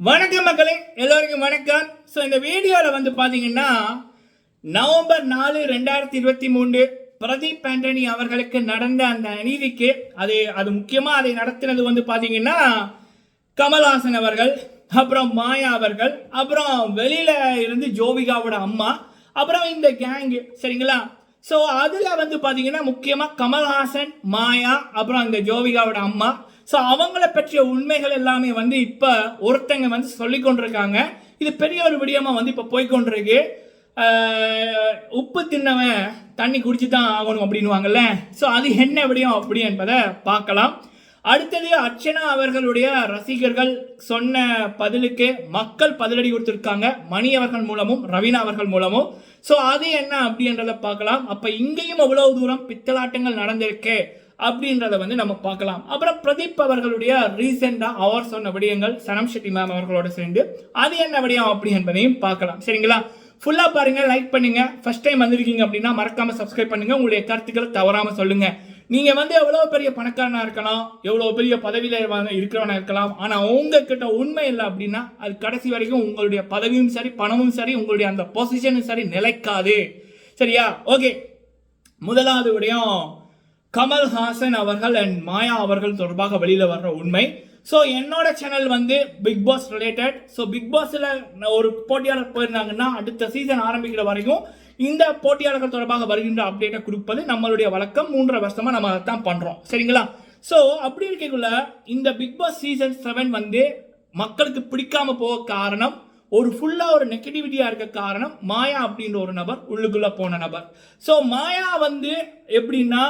வணக்கம் மக்களே எல்லோருக்கும் வணக்கம். ஸோ இந்த வீடியோவில் வந்து பார்த்தீங்கன்னா நவம்பர் நாலு ரெண்டாயிரத்தி இருபத்தி மூன்று பிரதீப் ஆண்டனி அவர்களுக்கு நடந்த அந்த அநீதிக்கு அது அது முக்கியமாக அதை நடத்தினது வந்து பார்த்தீங்கன்னா கமல்ஹாசன் அவர்கள் அப்புறம் மாயா அவர்கள் அப்புறம் வெளியில் இருந்து ஜோவிகாவோட அம்மா அப்புறம் இந்த கேங்கு சரிங்களா? ஸோ அதில் வந்து பார்த்தீங்கன்னா முக்கியமாக கமல்ஹாசன் மாயா அப்புறம் இந்த ஜோவிகாவோட அம்மா ஸோ அவங்கள பற்றிய உண்மைகள் எல்லாமே வந்து இப்போ ஒருத்தங்க வந்து சொல்லி கொண்டிருக்காங்க. இது பெரிய ஒரு விடியமாக வந்து இப்போ போய்கொண்டிருக்கு உப்பு தின்னவன் தண்ணி குடிச்சு தான் ஆகணும் அப்படின்வாங்கல்ல ஸோ அது என்ன விடியம் அப்படி என்பதை பார்க்கலாம். அடுத்தது அர்ச்சனா அவர்களுடைய ரசிகர்கள் சொன்ன பதிலுக்கு மக்கள் பதிலடி கொடுத்துருக்காங்க. மணி அவர்கள் மூலமும் ரவீனா அவர்கள் மூலமும். ஸோ அது என்ன அப்படின்றத பார்க்கலாம். அப்போ இங்கேயும் அவ்வளவு தூரம் பித்தலாட்டங்கள் நடந்திருக்கு? அப்படின்றத வந்து நம்ம பார்க்கலாம். அப்புறம் பிரதீப் அவர்களுடைய ரீசெண்டாக அவர் சொன்ன விடயங்கள் சனம் ஷெட்டி மேம் அவர்களோட சேர்ந்து அது என்ன விடயம் அப்படி என்பதையும் பார்க்கலாம். சரிங்களா? ஃபுல்லாக பாருங்கள் லைக் பண்ணுங்கள் ஃபர்ஸ்ட் டைம் வந்திருக்கீங்க அப்படின்னா மறக்காமல் சப்ஸ்கிரைப் பண்ணுங்க. உங்களுடைய கருத்துக்களை தவறாமல் சொல்லுங்கள் நீங்கள் வந்து எவ்வளோ பெரிய பணக்காரனாக இருக்கலாம் எவ்வளோ பெரிய பதவியில் இருக்கிறவனாக இருக்கலாம் ஆனால் உங்ககிட்ட உண்மை இல்லை அப்படின்னா அது கடைசி வரைக்கும் உங்களுடைய பதவியும் சரி பணமும் சரி உங்களுடைய அந்த பொசிஷனும் சரி நிலைக்காது. சரியா? ஓகே முதலாவது விடயம் கமல்ஹாசன் அவர்கள் அண்ட் மாயா அவர்கள் தொடர்பாக வெளியில் வர்ற உண்மை. ஸோ என்னோட சேனல் வந்து Bigg Boss related so Bigg பாஸில் ஒரு போட்டியாளர் போயிருந்தாங்கன்னா அடுத்த சீசன் ஆரம்பிக்கிற வரைக்கும் இந்த போட்டியாளர்கள் தொடர்பாக வருகின்ற அப்டேட்டை கொடுப்பது நம்மளுடைய வழக்கம். மூன்றரை வருஷமாக நம்ம அதை தான் பண்ணுறோம் சரிங்களா? ஸோ அப்படி இருக்கக்குள்ள இந்த பிக் பாஸ் சீசன் செவன் வந்து மக்களுக்கு பிடிக்காம போக காரணம் ஒரு ஃபுல்லாக ஒரு நெகட்டிவிட்டியாக இருக்க காரணம் மாயா அப்படின்ற ஒரு நபர் உள்ளுக்குள்ளே போன நபர். ஸோ மாயா வந்து எப்படின்னா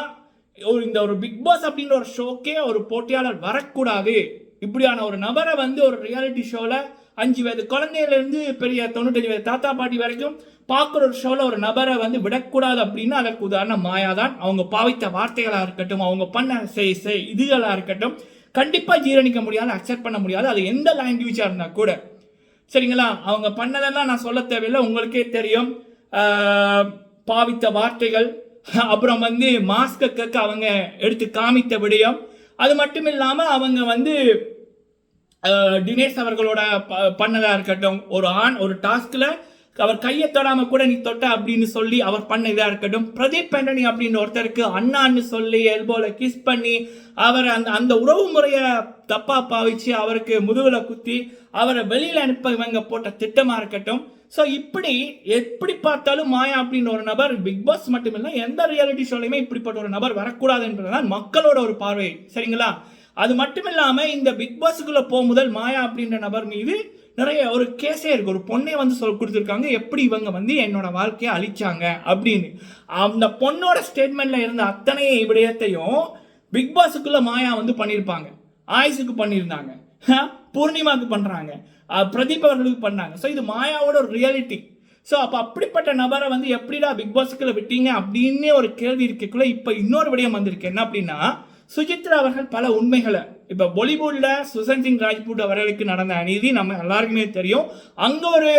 ஒரு இந்த ஒரு பிக் பாஸ் அப்படின்ற ஒரு ஷோக்கே ஒரு போட்டியாளர் வரக்கூடாது. இப்படியான ஒரு நபரை வந்து ஒரு ரியாலிட்டி ஷோவில் அஞ்சு வயது குழந்தையிலேருந்து பெரிய தொண்ணூத்தஞ்சு வயது தாத்தா பாட்டி வரைக்கும் பார்க்குற ஒரு ஷோவில் ஒரு நபரை வந்து விடக்கூடாது அப்படின்னா அதற்கு உதாரணம் மாயா தான் அவங்க பாவித்த வார்த்தைகளாக இருக்கட்டும் அவங்க பண்ண செய் செய் இதுகளாக இருக்கட்டும் கண்டிப்பாக ஜீரணிக்க முடியாது அக்செப்ட் பண்ண முடியாது. அது எந்த லாங்குவேஜாக இருந்தால் கூட. சரிங்களா? அவங்க பண்ணதெல்லாம் நான் சொல்ல தேவையில்லை. உங்களுக்கே தெரியும். பாவித்த வார்த்தைகள் அப்புறம் வந்து மாஸ்க அவங்க எடுத்து காமித்த விடயம். அது மட்டும் இல்லாமல் அவங்க வந்து தினேஷ் அவர்களோட ப- பண்ணதாக இருக்கட்டும் ஒரு ஆண் ஒரு டாஸ்கில் அவர் கையை தொடாம கூட நீ தொட்ட அப்படின்னு சொல்லி அவர் பண்ண இருக்கட்டும் பிரதீப் ஆண்டனி அப்படின்னு ஒருத்தருக்கு அண்ணான்னு சொல்லி எல்போல கிஸ் பண்ணி அவர் அந்த அந்த உறவு முறையை தப்பா பாவிச்சு அவருக்கு முதுகுல குத்தி அவரை வெளியில் அனுப்ப இவங்க போட்ட திட்டமாக இருக்கட்டும் ஸோ இப்படி எப்படி பார்த்தாலும் மாயா அப்படின்ற ஒரு நபர் பிக் பாஸ் மட்டும் இல்லை எந்த ரியாலிட்டி ஷோலையுமே இப்படிப்பட்ட ஒரு நபர் வரக்கூடாதுன்றதுதான் மக்களோட ஒரு பார்வை. சரிங்களா? அது மட்டும் இல்லாமல் இந்த பிக் பாஸுக்குள்ள போக முதல் மாயா அப்படின்ற நபர் மீது நிறைய ஒரு கேஸே இருக்கு. ஒரு பொண்ணே வந்து சொல் கொடுத்துருக்காங்க எப்படி இவங்க வந்து என்னோட வாழ்க்கையை அழிச்சாங்க அப்படின்னு. அந்த பொண்ணோட ஸ்டேட்மெண்ட்ல இருந்த அத்தனை விடயத்தையும் பிக் பாஸுக்குள்ள மாயா வந்து பண்ணியிருப்பாங்க. ஆயுசுக்கு பண்ணியிருந்தாங்க. பூர்ணிமாவுக்கு பண்ணுறாங்க பிரதீப் அவர்களுக்கு பண்ணாங்க. ஸோ இது மாயாவோட ஒரு ரியாலிட்டி ஸோ அப்போ அப்படிப்பட்ட நபரை வந்து எப்படிடா பிக் பாஸுக்குள்ள விட்டீங்க அப்படின்னு ஒரு கேள்வி இருக்கக்குள்ள இப்போ இன்னொரு விடயம் வந்திருக்கு. என்ன அப்படின்னா சுஜித்ரா அவர்கள் பல உண்மைகளை இப்போ பாலிவுட்ல சுசன் சிங் ராஜ்பூட் அவர்களுக்கு நடந்த அநீதி நம்ம எல்லாருக்குமே தெரியும். அங்கே ஒரு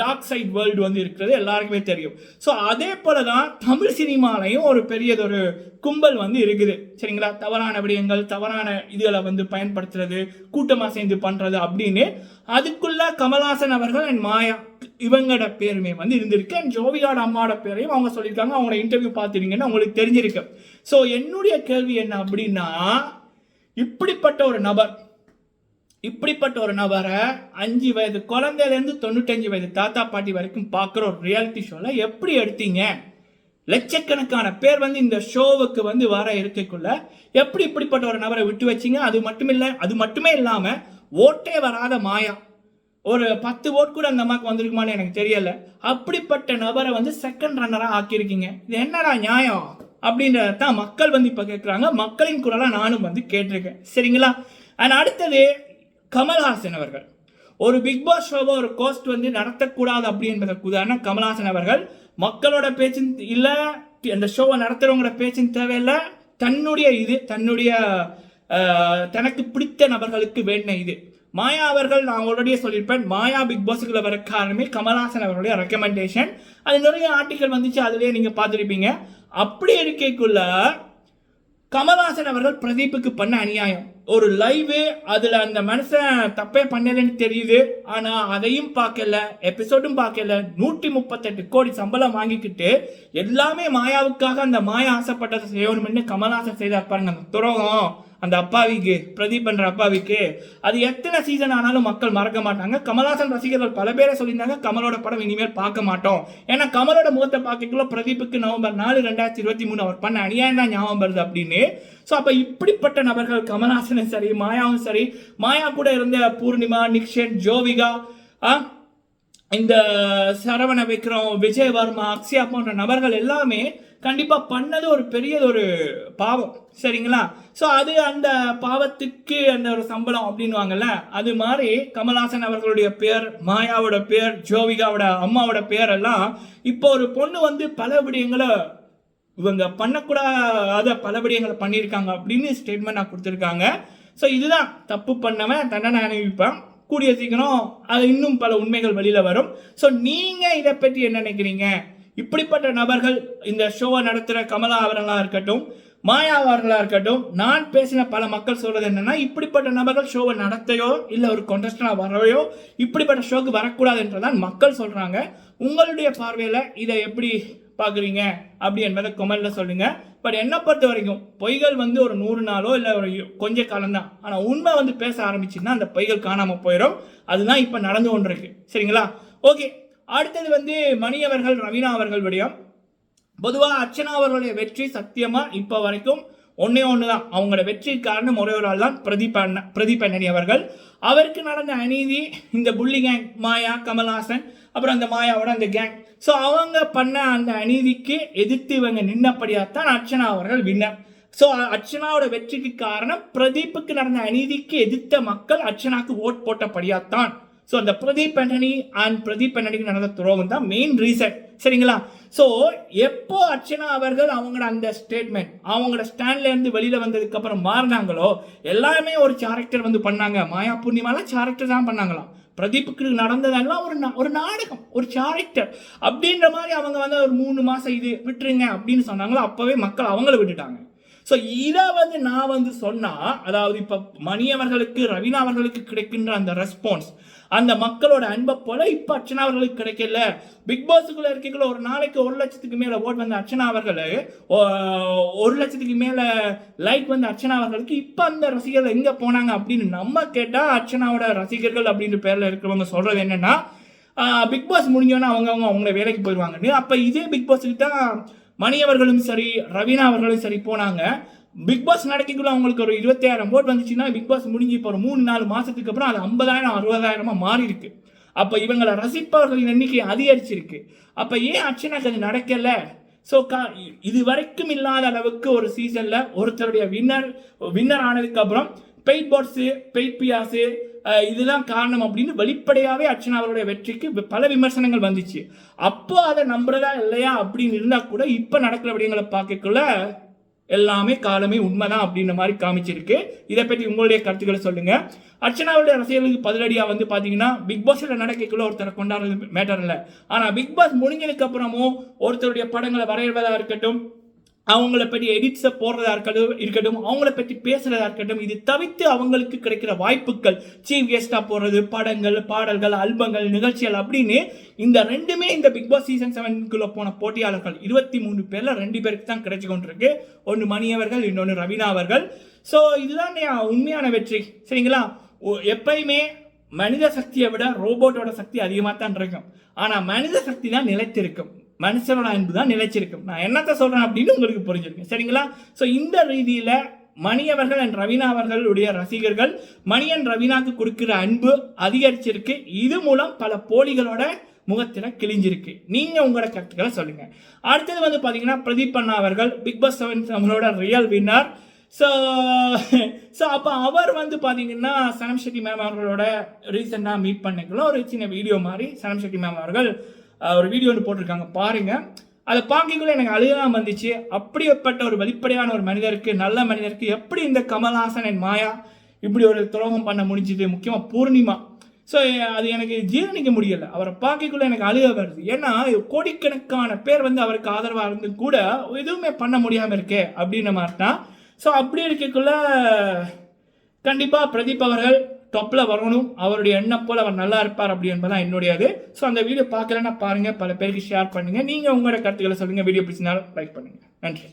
டார்க் சைட் வேர்ல்டு வந்து இருக்கிறது எல்லாருக்குமே தெரியும். ஸோ அதே போல தான் தமிழ் சினிமாலையும் ஒரு பெரியதொரு கும்பல் வந்து இருக்குது. சரிங்களா? தவறான விடயங்கள் தவறான இதுகளை வந்து பயன்படுத்துறது கூட்டமாக சேர்ந்து பண்ணுறது அப்படின்னு அதுக்குள்ள கமல்ஹாசன் அவர்கள் அண்ட் மாயா இவங்களோட பேருமே வந்து இருந்திருக்கு. அண்ட் ஜோவிகாட அம்மாவோட பேரையும் அவங்க சொல்லியிருக்காங்க. அவங்களோட இன்டர்வியூ பார்த்துருங்கன்னு அவங்களுக்கு தெரிஞ்சிருக்கு. ஸோ என்னுடைய கேள்வி என்ன அப்படின்னா இப்படிப்பட்ட ஒரு நபர் இப்படிப்பட்ட ஒரு நபரை அஞ்சு வயது குழந்தையிலேருந்து தொண்ணூத்தஞ்சு வயது தாத்தா பாட்டி வரைக்கும் பார்க்குற ஒரு ரியாலிட்டி ஷோவில் எப்படி எடுத்தீங்க? லட்சக்கணக்கான பேர் வந்து இந்த ஷோவுக்கு வந்து வர இருக்கக்குள்ள எப்படி இப்படிப்பட்ட ஒரு நபரை விட்டு வச்சீங்க? அது மட்டும் இல்லை அது மட்டுமே இல்லாமல் ஓட்டே வராத மாயா. ஒரு பத்து ஓட் கூட அந்த அம்மாவுக்கு வந்திருக்குமான்னு எனக்கு தெரியல. அப்படிப்பட்ட நபரை வந்து செகண்ட் ரன்னராக ஆக்கியிருக்கீங்க. இது என்னடா நியாயம்? அப்படின்றத தான் மக்கள் வந்து இப்போ கேட்குறாங்க மக்களின் குரலாக நானும் வந்து கேட்டிருக்கேன். சரிங்களா? அண்ட் அடுத்தது கமல்ஹாசன் அவர்கள். ஒரு பிக் பாஸ் ஷோவை ஒரு கோஸ்ட் வந்து நடத்தக்கூடாது அப்படி என்பதற்கு உதாரணம் கமல்ஹாசன் அவர்கள் மக்களோட பேச்சின் இல்லை அந்த ஷோவை நடத்துகிறவங்களோட பேச்சின் தேவையில்லை. தன்னுடைய இது தன்னுடைய தனக்கு பிடித்த நபர்களுக்கு வேண்டின இது. மாயா அவர்கள் நான் ஆல்ரெடியே சொல்லியிருப்பேன் மாயா பிக் பாஸுக்குள்ள வர காரணமே கமல்ஹாசன் அவர்களுடைய ரெக்கமெண்டேஷன் அது நிறைய ஆர்டிக்கல் வந்துச்சு அதுலேயே நீங்கள் பார்த்துருப்பீங்க. அப்படி இருக்கைக்குள்ள கமல்ஹாசன் அவர்கள் பிரதீப்புக்கு பண்ண அநியாயம். ஒரு லைவு அதில் அந்த மனுஷன் தப்பே பண்ணலன்னு தெரியுது. ஆனால் அதையும் பார்க்கல எபிசோடும் பார்க்கல. நூற்றி முப்பத்தெட்டு கோடி சம்பளம் வாங்கிக்கிட்டு எல்லாமே மாயாவுக்காக அந்த மாயா ஆசைப்பட்டதை செய்யணும்னு கமல்ஹாசன் செய்தார் பாருங்க அந்த துரோகம். அந்த அப்பாவிக்கு பிரதீப் என்ற அப்பாவிக்கு அது எத்தனை சீசன் ஆனாலும் மக்கள் மறக்க மாட்டாங்க. கமல்ஹாசன் ரசிகர்கள் பல பேரை சொல்லியிருந்தாங்க கமலோட படம் இனிமேல் பார்க்க மாட்டோம். ஏன்னா கமலோட முகத்தை பார்க்கக்குள்ள பிரதீப்புக்கு நவம்பர் நாலு ரெண்டாயிரத்தி இருபத்தி மூணு அவர் பண்ண அநியாயம் தான் ஞாபகம் வருது அப்படின்னு. ஸோ அப்போ இப்படிப்பட்ட நபர்கள் கமல்ஹாசனும் சரி மாயாவும் சரி மாயா கூட இருந்த பூர்ணிமா நிக்ஷன் ஜோவிகா இந்த சரவண விக்ரம் விஜய் வர்மா அக்ஷயா போன்ற நபர்கள் எல்லாமே கண்டிப்பாக பண்ணது ஒரு பெரிய ஒரு பாவம். சரிங்களா? ஸோ அது அந்த பாவத்துக்கு அந்த ஒரு சம்பளம் அப்படின்வாங்கல்ல அது மாதிரி கமல்ஹாசன் அவர்களுடைய பேர் மாயாவோட பேர் ஜோவிகாவோட அம்மாவோட பேர் எல்லாம் இப்போ ஒரு பொண்ணு வந்து பல விடயங்களை இவங்க பண்ணக்கூடாத பல விடயங்களை பண்ணியிருக்காங்க அப்படின்னு ஸ்டேட்மெண்ட் கொடுத்துருக்காங்க. ஸோ இதுதான் தப்பு பண்ணவன் தண்டனை அனுபவிப்பான். கூடிய சீக்கிரம் அது இன்னும் பல உண்மைகள் வெளியில் வரும். ஸோ நீங்கள் இதை பற்றி என்ன நினைக்கிறீங்க? இப்படிப்பட்ட நபர்கள் இந்த ஷோவை நடத்துகிற கமலா அவர்களாக இருக்கட்டும் மாயா அவர்களாக இருக்கட்டும் நான் பேசின பல மக்கள் சொல்றது என்னன்னா இப்படிப்பட்ட நபர்கள் ஷோவை நடத்தையோ இல்லை ஒரு கொண்டஸ்டனாக வரவையோ இப்படிப்பட்ட ஷோக்கு வரக்கூடாது என்றுதான் மக்கள் சொல்கிறாங்க உங்களுடைய பார்வையில் இதை எப்படி பார்க்குறீங்க? அப்படி என்பதை கொமெண்ட்ல சொல்லுங்க. பட் என்னை பொறுத்த வரைக்கும் பொய்கள் வந்து ஒரு நூறு நாளோ இல்லை ஒரு கொஞ்ச காலம்தான் ஆனால் உண்மை வந்து பேச ஆரம்பிச்சுன்னா அந்த பொய்கள் காணாமல் போயிடும் அதுதான் இப்போ நடந்து கொண்டிருக்கு. சரிங்களா? ஓகே அடுத்தது வந்து மணி அவர்கள் ரவீனா அவர்கள் விடயம். பொதுவாக அர்ச்சனா அவர்களுடைய வெற்றி சத்தியமாக இப்போ வரைக்கும் ஒன்றே ஒன்று தான் அவங்களோட வெற்றி காரணம் ஒரே ஒரு ஆள் தான் பிரதீப் அண்ணன் பிரதீப் அண்ணனி அவர்கள். அவருக்கு நடந்த அநீதி இந்த புள்ளி கேங் மாயா கமல்ஹாசன் அப்புறம் அந்த மாயாவோட அந்த கேங் ஸோ அவங்க பண்ண அந்த அநீதிக்கு எதிர்த்து இவங்க நின்னபடியாத்தான் அர்ச்சனா அவர்கள் வின்னர். ஸோ அர்ச்சனாவோட வெற்றிக்கு காரணம் பிரதீப்புக்கு நடந்த அநீதிக்கு எதிர்த்த மக்கள் அர்ச்சனாக்கு ஓட் போட்டபடியாத்தான். ஸோ அந்த பிரதீப் ஆண்டனி அண்ட் பிரதீப் ஆண்டனிக்கு நடந்த துரோகம் தான் மெயின் ரீசன் சரிங்களா? ஸோ எப்போ அர்ச்சனா அவர்கள் அவங்களோட அந்த ஸ்டேட்மெண்ட் அவங்களோட ஸ்டாண்ட்லேருந்து வெளியில் வந்ததுக்கப்புறம் மாறினாங்களோ எல்லாமே ஒரு கேரக்டர் வந்து பண்ணாங்க. மாயா பூர்ணிமாலாம் கேரக்டர் தான் பண்ணாங்களாம். பிரதீப்புக்கு நடந்ததெல்லாம் ஒரு நா- ஒரு நாடகம் ஒரு கேரக்டர் அப்படின்ற மாதிரி அவங்க வந்து ஒரு மூணு மாதம் இது விட்டுருங்க அப்படின்னு சொன்னாங்களோ அப்போவே மக்கள் அவங்கள விட்டுட்டாங்க. ஸோ இதை வந்து நான் வந்து சொன்னால் அதாவது இப்போ மணி அவர்களுக்கு ரவீனா அவர்களுக்கு கிடைக்கின்ற அந்த ரெஸ்பான்ஸ் அந்த மக்களோட அன்பை போல இப்போ அர்ச்சனா அவர்களுக்கு கிடைக்கல. பிக் பாஸுக்குள்ள இருக்கக்குள்ள ஒரு நாளைக்கு ஒரு லட்சத்துக்கு மேல ஓட் வந்த அர்ச்சனா அவர்கள் ஓ- ஒரு லட்சத்துக்கு மேல லைக் வந்த அர்ச்சனா அவர்களுக்கு இப்போ அந்த ரசிகர்கள் எங்க போனாங்க அப்படின்னு நம்ம கேட்டா அர்ச்சனாவோட ரசிகர்கள் அப்படின்ற பேர்ல இருக்கிறவங்க சொல்றது என்னன்னா பிக் பாஸ் முடிஞ்சோன்னா அவங்க அவங்க அவங்கள வேலைக்கு போயிடுவாங்கன்னு அப்போ இதே பிக் பாஸுக்கு தான் மணி அவர்களும் சரி ரவீனா அவர்களும் சரி போனாங்க. பிக் பாஸ் நடக்கக்குள்ள அவங்களுக்கு ஒரு இருபத்தாயிரம் ஓட் வந்துச்சுன்னா பிக் பாஸ் முடிஞ்சு இப்போ ஒரு மூணு நாலு மாதத்துக்கு அப்புறம் அது ஐம்பதாயிரம் அறுபதாயிரமாக மாறி இருக்கு அப்போ இவங்களை ரசிப்பவர்களின் எண்ணிக்கை அதிகரிச்சிருக்கு. அப்போ ஏன் அர்ச்சனாக்கு அது நடக்கலை? ஸோ கா இது வரைக்கும் இல்லாத அளவுக்கு ஒரு சீசனில் ஒருத்தருடைய வின்னர் வின்னர் ஆனதுக்கப்புறம் பெயிட் பாட்ஸு பெயிட் பியாஸு இதுதான் காரணம் அப்படின்னு வெளிப்படையாகவே அர்ச்சனா அவருடைய வெற்றிக்கு பல விமர்சனங்கள் வந்துச்சு. அப்போ அதை நம்புறதா இல்லையா அப்படின்னு இருந்தால் கூட இப்போ நடக்கிற விடயங்களை பார்க்கக்குள்ள எல்லாமே காலமே உண்மைதான் அப்படின்ற மாதிரி காமிச்சிருக்கு. இதை பற்றி உங்களுடைய கருத்துக்களை சொல்லுங்க. அர்ச்சனாவுடைய ரசிகர்களுக்கு பதிலடியா வந்து பாத்தீங்கன்னா பிக் பாஸில் நடக்கக்குள்ள ஒருத்தரை கொண்டாடுறது மேட்டர் இல்லை. ஆனா பிக் பாஸ் முடிஞ்சதுக்கு அப்புறமும் ஒருத்தருடைய படங்களை வரைவதா இருக்கட்டும் அவங்கள பற்றி எடிட்ஸை போடுறதா இருக்கட்டும் இருக்கட்டும் அவங்கள பற்றி பேசுறதா இருக்கட்டும் இது தவிர்த்து அவங்களுக்கு கிடைக்கிற வாய்ப்புகள் சீஃப் கெஸ்டாக போடுறது படங்கள் பாடல்கள் ஆல்பங்கள் நிகழ்ச்சிகள் அப்படின்னு இந்த ரெண்டுமே இந்த பிக் பாஸ் சீசன் செவனுக்குள்ள போன போட்டியாளர்கள். இருபத்தி மூணு பேரில் ரெண்டு பேருக்கு தான் கிடைச்சி கொண்டிருக்கு. ஒன்று மணியவர்கள் இன்னொன்று ரவீனா அவர்கள். ஸோ இதுதான் உண்மையான வெற்றி. சரிங்களா? எப்பயுமே மனித சக்தியை விட ரோபோட்டோட சக்தி அதிகமாக தான் இருக்கும். ஆனால் மனித சக்தி தான் நிலைத்திருக்கும். மனுஷனோட அன்பு தான் நிலைச்சிருக்கும். நான் என்னத்தை சொல்கிறேன் அப்படின்னு உங்களுக்கு புரிஞ்சிருக்கும். சரிங்களா? ஸோ இந்த ரீதியில் மணியவர்கள் அண்ட் ரவீனா அவர்களுடைய ரசிகர்கள் மணியன் ரவீனாக்கு கொடுக்குற அன்பு அதிகரிச்சிருக்கு. இது மூலம் பல போலிகளோட முகத்தில் கிழிஞ்சிருக்கு. நீங்கள் உங்களோட கருத்துக்களை சொல்லுங்கள் அடுத்தது வந்து பார்த்தீங்கன்னா பிரதீப் அண்ணா அவர்கள் பிக் பாஸ் செவன் நம்மளோட ரியல் வின்னர் ஸோ ஸோ அப்போ அவர் வந்து பார்த்தீங்கன்னா சனம் ஷெட்டி மேம் அவர்களோட ரீசெண்டாக மீட் பண்ணிக்கலாம் ஒரு சின்ன வீடியோ மாதிரி சனம் ஷெட்டி மேம் அவர்கள் ஒரு வீடியோ ஒன்று போட்டிருக்காங்க. பாருங்க. அதை பார்க்கக்குள்ளே எனக்கு அழுகலாம் வந்துச்சு அப்படிப்பட்ட ஒரு வெளிப்படையான ஒரு மனிதருக்கு நல்ல மனிதருக்கு எப்படி இந்த கமல்ஹாசன் அண்ட் மாயா இப்படி ஒரு துரோகம் பண்ண முடிஞ்சுது? முக்கியமாக பூர்ணிமா. ஸோ அது எனக்கு ஜீரணிக்க முடியலை. அவரை பார்க்கக்குள்ள எனக்கு அழுக வருது. ஏன்னா கோடிக்கணக்கான பேர் வந்து அவருக்கு ஆதரவாக இருந்து கூட எதுவுமே பண்ண முடியாமல் இருக்கே அப்படின்ற மாதிரி தான். ஸோ அப்படி இருக்கக்குள்ள கண்டிப்பாக பிரதீப் அவர்கள் டாப்பில் வரணும் அவருடைய எண்ணம் போல் அவர் நல்லா இருப்பார் அப்படி என்பதான் என்னுடைய அது ஸோ அந்த வீடியோ பார்க்கலன்னா பாருங்கள் பல பேருக்கு ஷேர் பண்ணுங்கள் நீங்கள் உங்களோட கருத்துக்களை சொல்லுங்கள் வீடியோ பிடிச்சினாலும் லைக் பண்ணுங்கள் நன்றி.